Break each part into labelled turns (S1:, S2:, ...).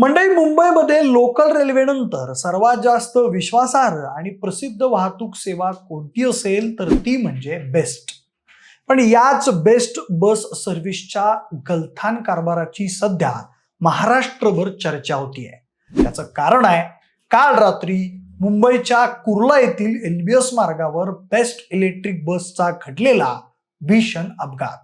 S1: मंडई मुंबईमध्ये लोकल रेल्वेनंतर सर्वात जास्त विश्वासार्ह आणि प्रसिद्ध वाहतूक सेवा कोणती असेल तर ती म्हणजे बेस्ट पण याच बेस्ट बस सर्व्हिसच्या गलथान कारभाराची सध्या महाराष्ट्रभर चर्चा होतीये. त्याचं कारण आहे काल रात्री मुंबईच्या कुर्ला येथील एलबीएस मार्गावर बेस्ट इलेक्ट्रिक बसचा घडलेला भीषण अपघात.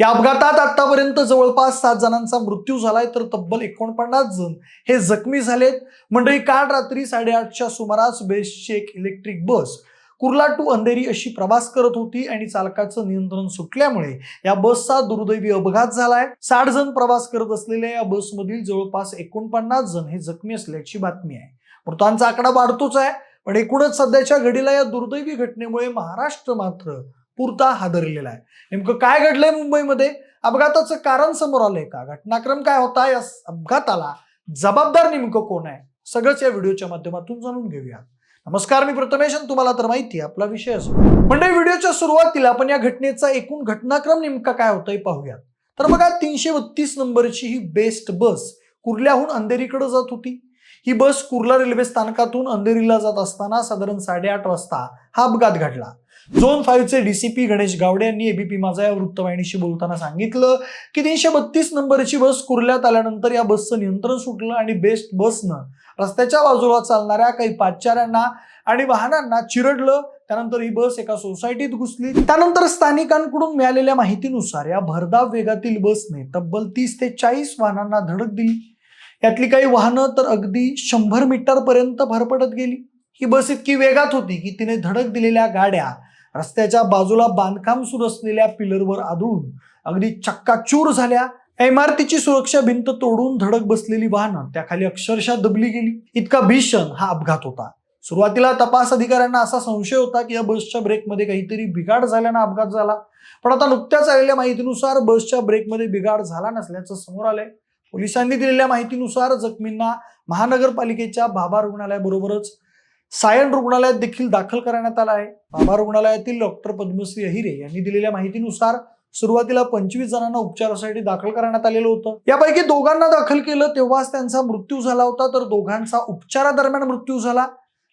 S1: या अपघातात आतापर्यंत जवळपास सात जणांचा मृत्यू झालाय तर तब्बल एकोणपन्नास जण हे जखमी झालेत. मंडळी काल रात्री साडेआठच्या सुमारास बेस्टची एक electric bus Kurla to Andheri अशी प्रवास करत होती आणि चालकाचं नियंत्रण सुटल्यामुळे या बसचा दुर्दैवी अपघात झालाय. साठ जण प्रवास करत असलेल्या या बसमधील जवळपास एकोणपन्नास जण हे जखमी असल्याची बातमी आहे. मृतांचा आकडा वाढतोच आहे पण एकूणच सध्याच्या घडीला या दुर्दैवी घटनेमुळे महाराष्ट्र मात्र पुरता हादरलेला आहे. नेमकं काय घडलंय मुंबईमध्ये? अपघाताचं कारण समोर आलंय का? घटनाक्रम काय होता? या अपघाताला जबाबदार नेमकं कोण आहे? सगळंच या व्हिडिओच्या माध्यमातून जाणून घेऊया. नमस्कार मी प्रथमेश तुम्हाला तर माहिती आहे आपला विषय असो. म्हणजे व्हिडिओच्या सुरुवातीला आपण या घटनेचा एकूण घटनाक्रम नेमका काय होतंय पाहूयात. तर बघा तीनशे बत्तीस नंबरची ही बेस्ट बस कुर्ल्याहून अंधेरीकडे जात होती. ही बस कुर्ला रेल्वे स्थानकातून अंधेरीला जात असताना साधारण साडेआठ वाजता हा अपघात घडला. झोन फाईव्हचे डीसीपी गणेश गावडे यांनी एबीपी माझा या वृत्तवाहिनीशी बोलताना सांगितलं की तीनशे बत्तीस नंबरची बस कुर्ल्यात आल्यानंतर या बसचं नियंत्रण सुटलं आणि बेस्ट बसनं रस्त्याच्या बाजूला चालणाऱ्या काही पाचाऱ्यांना आणि वाहनांना चिरडलं. त्यानंतर ही बस एका सोसायटीत घुसली. त्यानंतर स्थानिकांकडून मिळालेल्या माहितीनुसार या भरधाव वेगातील बसने तब्बल तीस ते चाळीस वाहनांना धडक दिली. यातली काही वाहनं तर अगदी शंभर मीटर पर्यंत गेली. ही बस इतकी वेगात होती की तिने धडक दिलेल्या गाड्या रस्त्याच्या बाजूला बांधकाम सुरू असलेल्या पिलरवर आदळून अगदी चक्काचूर झाल्या. इमारतीची सुरक्षा भिंत तोडून धडक बसलेली वाहनं त्याखाली अक्षरशः दबली गेली. इतका भीषण हा अपघात होता. सुरुवातीला तपास अधिकाऱ्यांना असा संशय होता की या बसच्या ब्रेकमध्ये काहीतरी बिघाड झाल्यानं अपघात झाला. पण आता नुकत्याच आलेल्या माहितीनुसार बसच्या ब्रेकमध्ये बिघाड झाला नसल्याचं समोर आलंय. पोलिसांनी दिलेल्या माहितीनुसार जखमींना महानगरपालिकेच्या भाभा रुग्णालयाबरोबरच सायन रुग्णालयात देखील दाखल करण्यात आला आहे. भाभा रुग्णालयातील डॉक्टर पद्मश्री अहिरे यांनी दिलेल्या माहितीनुसार सुरुवातीला पंचवीस जणांना उपचारासाठी दाखल करण्यात आलेलं होतं. यापैकी दोघांना दाखल केलं तेव्हाच त्यांचा मृत्यू झाला होता. तर दोघांचा उपचारादरम्यान मृत्यू झाला.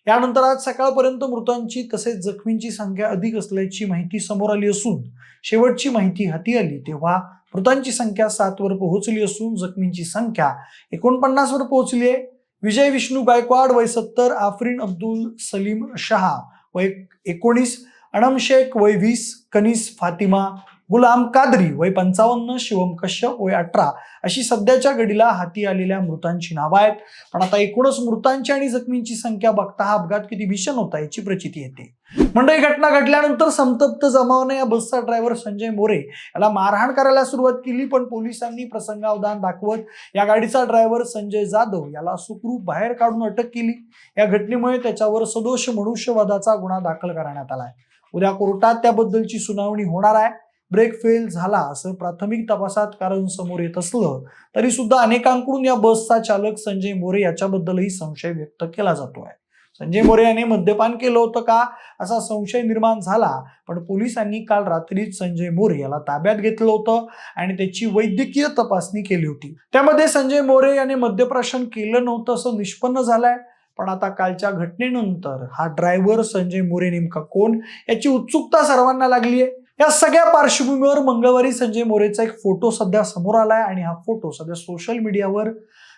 S1: यानंतर आज सकाळपर्यंत मृतांची तसेच जखमींची संख्या अधिक असल्याची माहिती समोर आली असून शेवटची माहिती हाती आली तेव्हा मृतांची संख्या सातवर पोहोचली असून जखमींची संख्या एकोणपन्नास वर पोहोचली आहे. विजय विष्णू गायकवाड वय सत्तर आफरीन अब्दुल सलीम शहा वय एकोणीस अणम शेख वय वीस कनीस फातिमा गुलाम कादरी वय पंचावन्न शिवम कश्यप वय अठरा अशी सध्याच्या घडीला हाती आलेल्या मृतांची नावं आहेत. पण आता एकूणच मृतांची आणि जखमींची संख्या बघता हा अपघात किती भीषण होता याची प्रचिती येते. मंडळी घटना घडल्यानंतर संतप्त जमावने या बसचा ड्रायव्हर संजय मोरे याला मारहाण करायला सुरुवात केली पण पोलिसांनी प्रसंगावधान दाखवत या गाडीचा ड्रायव्हर संजय जाधव याला सुखरूप बाहेर काढून अटक केली. या घटनेमुळे त्याच्यावर सदोष मनुष्यवादाचा गुन्हा दाखल करण्यात आलाय. उद्या कोर्टात त्याबद्दलची सुनावणी होणार आहे. ब्रेक फेल झाला असं प्राथमिक तपासात कारण समोर येत असलं तरी सुद्धा अनेकांकडून या बसचा चालक संजय मोरे याच्याबद्दलही संशय व्यक्त केला जातो आहे संजय मोरे याने मद्यपान केलं होतं का? असा संशय निर्माण झाला पण पोलिसांनी काल रात्रीच संजय मोरे याला ताब्यात घेतलं होतं आणि त्याची वैद्यकीय तपासणी केली होती. त्यामध्ये संजय मोरे याने मद्यप्राशन केलं नव्हतं असं निष्पन्न झालंय पण आता कालच्या घटनेनंतर हा ड्रायव्हर संजय मोरे नेमका कोण? याची उत्सुकता सर्वांना लागली आहे या सगळ्या पार्श्वभूमीवर मंगळवारी संजय मोरेचा एक फोटो सध्या समोर आलाय आणि हा फोटो सध्या सोशल मीडियावर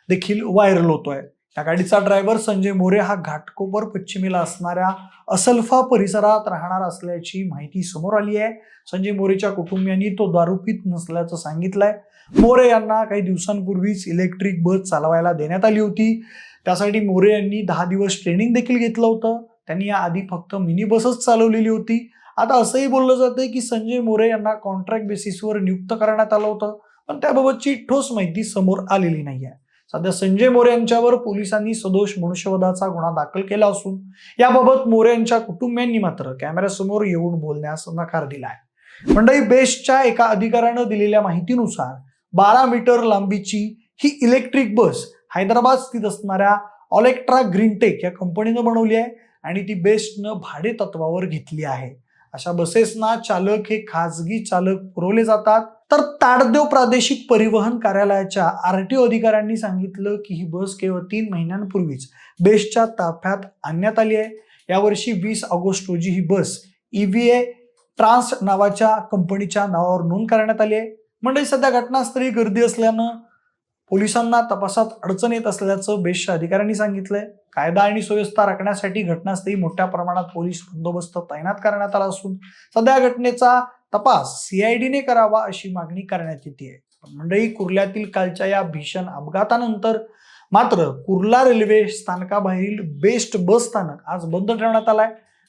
S1: देखील व्हायरल होतोय. या गाडीचा ड्रायव्हर संजय मोरे हा घाटकोपर पश्चिमेला असणाऱ्या असल्फा परिसरात राहणार असल्याची माहिती समोर आली आहे. संजय मोरेच्या कुटुंबियांनी तो दारूपीत नसल्याचं सांगितलंय. मोरे यांना काही दिवसांपूर्वीच इलेक्ट्रिक बस चालवायला देण्यात आली होती. त्यासाठी मोरे यांनी दहा दिवस ट्रेनिंग देखील घेतलं होतं. त्यांनी याआधी फक्त मिनी बसच चालवलेली होती. आता असंही बोललं जातंय की संजय मोरे यांना कॉन्ट्रॅक्ट बेसिसवर नियुक्त करण्यात आलं होतं पण त्याबाबतची ठोस माहिती समोर आलेली नाही आहे सध्या संजय मोरे यांच्यावर पोलिसांनी सदोष मनुष्यवधाचा गुन्हा दाखल केला असून याबाबत मोरे यांच्या कुटुंबियांनी मात्र कॅमेऱ्यासमोर येऊन बोलण्यास नकार दिलाय. मंडई बेस्टच्या एका अधिकाऱ्यानं दिलेल्या माहितीनुसार बारा मीटर लांबीची ही इलेक्ट्रिक बस हैदराबाद स्थित असणाऱ्या ऑलेक्ट्रा ग्रीनटेक या कंपनीनं बनवली आहे आणि ती बेस्टनं भाडे तत्वावर घेतली आहे. अशा बसेसना चालक हे खाजगी चालक पुरवले जातात. तर ताडदेव प्रादेशिक परिवहन कार्यालयाच्या आर टी ओ अधिकाऱ्यांनी सांगितलं की ही बस केवळ तीन महिन्यांपूर्वीच बेस्टच्या ताफ्यात आणण्यात आली आहे. यावर्षी वीस ऑगस्ट रोजी ही बस ईव्हीए ट्रान्स नावाच्या कंपनीच्या नावावर नोंद करण्यात आली आहे. म्हणजे सध्या घटनास्थळी गर्दी असल्यानं पोलिसांना तपासात अडचण येत असल्याचं बेस्टच्या अधिकाऱ्यांनी सांगितलंय. कायदा आणि सुव्यवस्था राखण्यासाठी घटनास्थळी मोठ्या प्रमाणात पोलीस बंदोबस्त तैनात करण्यात आला असून सध्या घटनेचा तपास सीआयडीने करावा अशी मागणी करण्यात येते. मंडळी कुर्ल्यातील कालच्या या भीषण अपघातानंतर मात्र कुर्ला रेल्वे स्थानकाबाहेरील बेस्ट बस स्थानक आज बंद ठेवण्यात आलाय.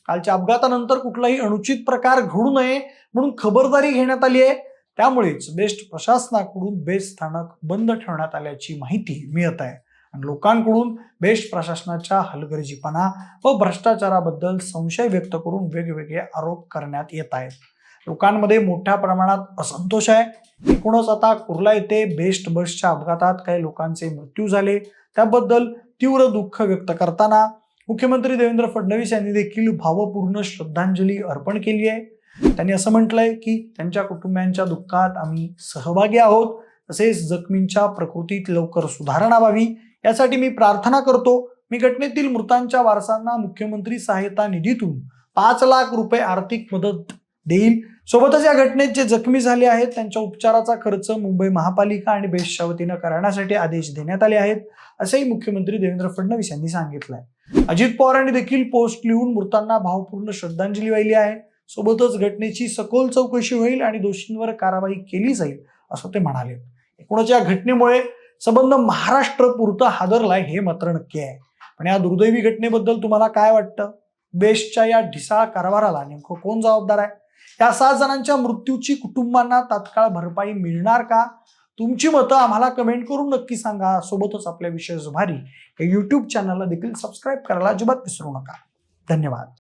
S1: कालच्या अपघातानंतर कुठलाही अनुचित प्रकार घडू नये म्हणून खबरदारी घेण्यात आली आहे. त्यामुळेच बेस्ट प्रशासनाकडून बेस्ट स्थानक बंद ठेवण्यात आल्याची माहिती मिळत आहे. आणि लोकांकडून बेस्ट प्रशासनाच्या हलगर्जीपणा व भ्रष्टाचाराबद्दल संशय व्यक्त करून वेगवेगळे आरोप करण्यात येत आहेत. लोकांमध्ये मोठ्या प्रमाणात असंतोष आहे. एकूणच आता कुर्ला येथे बेस्ट बसच्या अपघातात काही लोकांचे मृत्यू झाले. त्याबद्दल तीव्र दुःख व्यक्त करताना मुख्यमंत्री देवेंद्र फडणवीस यांनी देखील भावपूर्ण श्रद्धांजली अर्पण केली आहे. त्यांनी असं म्हटलंय की त्यांच्या कुटुंबियांच्या दुःखात आम्ही सहभागी आहोत. तसेच जखमींच्या प्रकृतीत लवकर सुधारणा व्हावी. यासाठी मी प्रार्थना करतो. मी घटनेतील मृतांच्या वारसांना मुख्यमंत्री सहायता निधीतून पाच लाख रुपये आर्थिक मदत देईल. सोबतच या घटनेत जे जखमी झाले आहेत त्यांच्या उपचाराचा खर्च मुंबई महापालिका आणि बेस्टच्या वतीनं करण्यासाठी आदेश देण्यात आले आहेत असेही मुख्यमंत्री देवेंद्र फडणवीस यांनी सांगितलंय. अजित पवारांनी देखील पोस्ट लिहून मृतांना भावपूर्ण श्रद्धांजली वाहिली आहे. सोबतच घटनेची सखोल चौकशी होईल आणि दोषींवर कारवाई केली जाईल असं ते म्हणाले. एकूणच या घटनेमुळे संबंध महाराष्ट्र पुरता हादरलाय हे मात्र नक्की आहे. पण या दुर्दैवी घटनेबद्दल तुम्हाला काय वाटतं? बेस्टच्या या ढिसाळ कारभाराला नेमकं कोण जबाबदार आहे? या सहा जणांच्या मृत्यूची कुटुंबांना तात्काळ भरपाई मिळणार का? तुमची मतं आम्हाला कमेंट करून नक्की सांगा. सोबतच आपल्या विशेष भारी हे यूट्यूब चॅनलला देखील सबस्क्राईब करायला अजिबात विसरू नका. धन्यवाद.